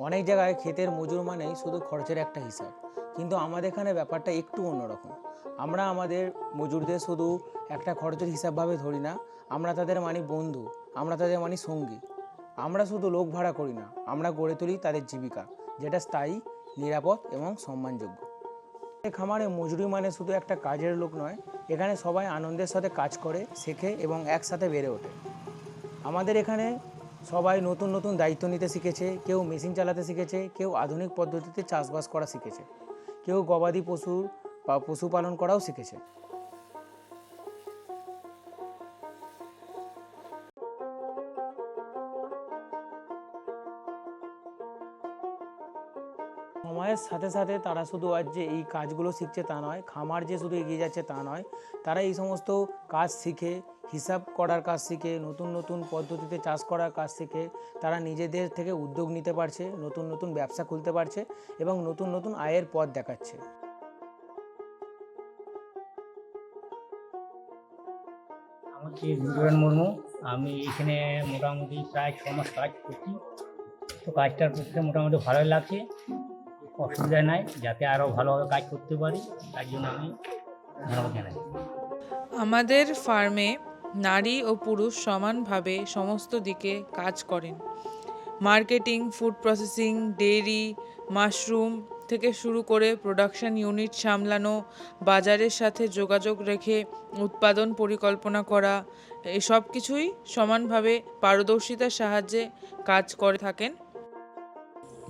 অনেক জায়গায় ক্ষেতের মজুর মানেই শুধু খরচের একটা হিসাব। কিন্তু আমাদের এখানে ব্যাপারটা একটু অন্যরকম। আমরা আমাদের মজুরদের শুধু একটা খরচের হিসাবভাবে ধরি না, আমরা তাদের মানি বন্ধু, আমরা তাদের মানি সঙ্গী। আমরা শুধু লোক ভাড়া করি না, আমরা গড়ে তুলি তাদের জীবিকা, যেটা স্থায়ী, নিরাপদ এবং সম্মানযোগ্য। খামারে মজুরি মানে শুধু একটা কাজের লোক নয়, এখানে সবাই আনন্দের সাথে কাজ করে, শেখে এবং একসাথে বেড়ে ওঠে। আমাদের এখানে সবাই নতুন নতুন দায়িত্ব নিতে শিখেছে, কেউ মেশিন চালাতে শিখেছে, কেউ আধুনিক পদ্ধতিতে চাষবাস করা শিখেছে, কেউ গবাদি পশু বা পশুপালন করাও শিখেছে। সময়ের সাথে সাথে তারা শুধু আজ যে এই কাজগুলো শিখছে তা নয়, খামার যে শুধু এগিয়ে যাচ্ছে তা নয়, তারা এই সমস্ত কাজ শিখে, হিসাব করার কাজ শিখে, নতুন নতুন পদ্ধতিতে চাষ করার কাজ শিখে, তারা নিজেদের থেকে উদ্যোগ নিতে পারছে, নতুন নতুন ব্যবসা খুলতে পারছে এবং নতুন নতুন আয়ের পথ দেখাচ্ছে। হচ্ছে গুরুরান মুর্মু। আমি এখানে মোটামুটি প্রায় ছ মাস কাজ করছি। তো কাজটার পক্ষে মোটামুটি ভালোই লাগছে। অসুবিধা নাই, যাতে আরও ভালোভাবে কাজ করতে পারি, তার জন্য আমি আমাদের ফার্মে নারী ও পুরুষ সমানভাবে সমস্ত দিকে কাজ করেন। Marketing, food processing dairy mushroom থেকে শুরু করে প্রোডাকশন ইউনিট সামলানো, বাজারের সাথে যোগাযোগ রেখে উৎপাদন পরিকল্পনা করা এসব কিছুই সমানভাবে পারদর্শিতার সাহায্যে কাজ করে থাকেন।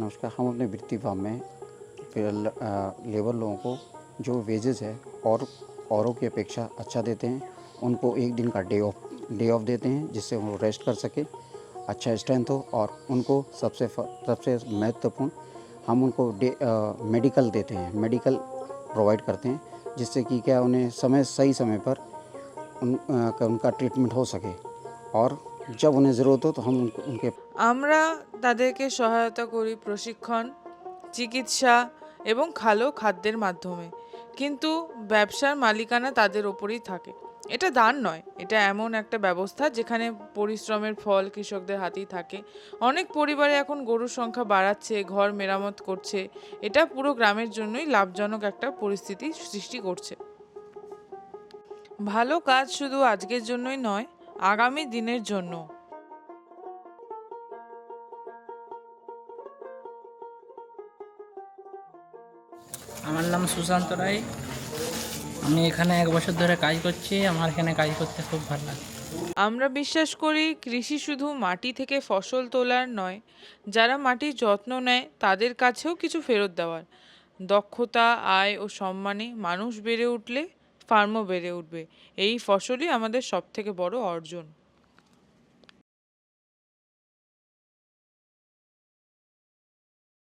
नमस्कार हम अपने वृत्ति फार्म में लेबर लोगों को जो वेजेस है और औरों की अपेक्षा अच्छा देते हैं उनको एक दिन का डे ऑफ़ डे ऑफ़ देते हैं जिससे वो रेस्ट कर सके अच्छा स्ट्रेंथ हो और उनको सबसे सबसे महत्वपूर्ण हम उनको डे मेडिकल देते हैं मेडिकल प्रोवाइड करते हैं जिससे कि क्या उन्हें समय सही समय पर उन, का उनका ट्रीटमेंट हो सके और जब उन्हें ज़रूरत हो तो हम उनको उनके আমরা তাদেরকে সহায়তা করি প্রশিক্ষণ চিকিৎসা এবং ভালো খাদ্যের মাধ্যমে কিন্তু ব্যবসার মালিকানা তাদের ওপরেই থাকে এটা দান নয় এটা এমন একটা ব্যবস্থা যেখানে পরিশ্রমের ফল কৃষকদের হাতেই থাকে অনেক পরিবারে এখন গরুর সংখ্যা বাড়াচ্ছে ঘর মেরামত করছে এটা পুরো গ্রামের জন্যই লাভজনক একটা পরিস্থিতি সৃষ্টি করছে ভালো কাজ শুধু আজকের জন্যই নয় আগামী দিনের জন্য। আমার নাম সুশান্ত রায়। আমি এখানে এক বছর ধরে কাজ করছি। আমার এখানে কাজ করতে খুব ভালো লাগে। আমরা বিশ্বাস করি কৃষি শুধু মাটি থেকে ফসল তোলার নয় যারা মাটির যত্ন নেয় তাদের কাছেও কিছু ফেরত দেওয়ার। দক্ষতা আয় ও সম্মানে মানুষ বেড়ে উঠলে ফার্মও বেড়ে উঠবে। এই ফসলই আমাদের সবথেকে বড় অর্জন।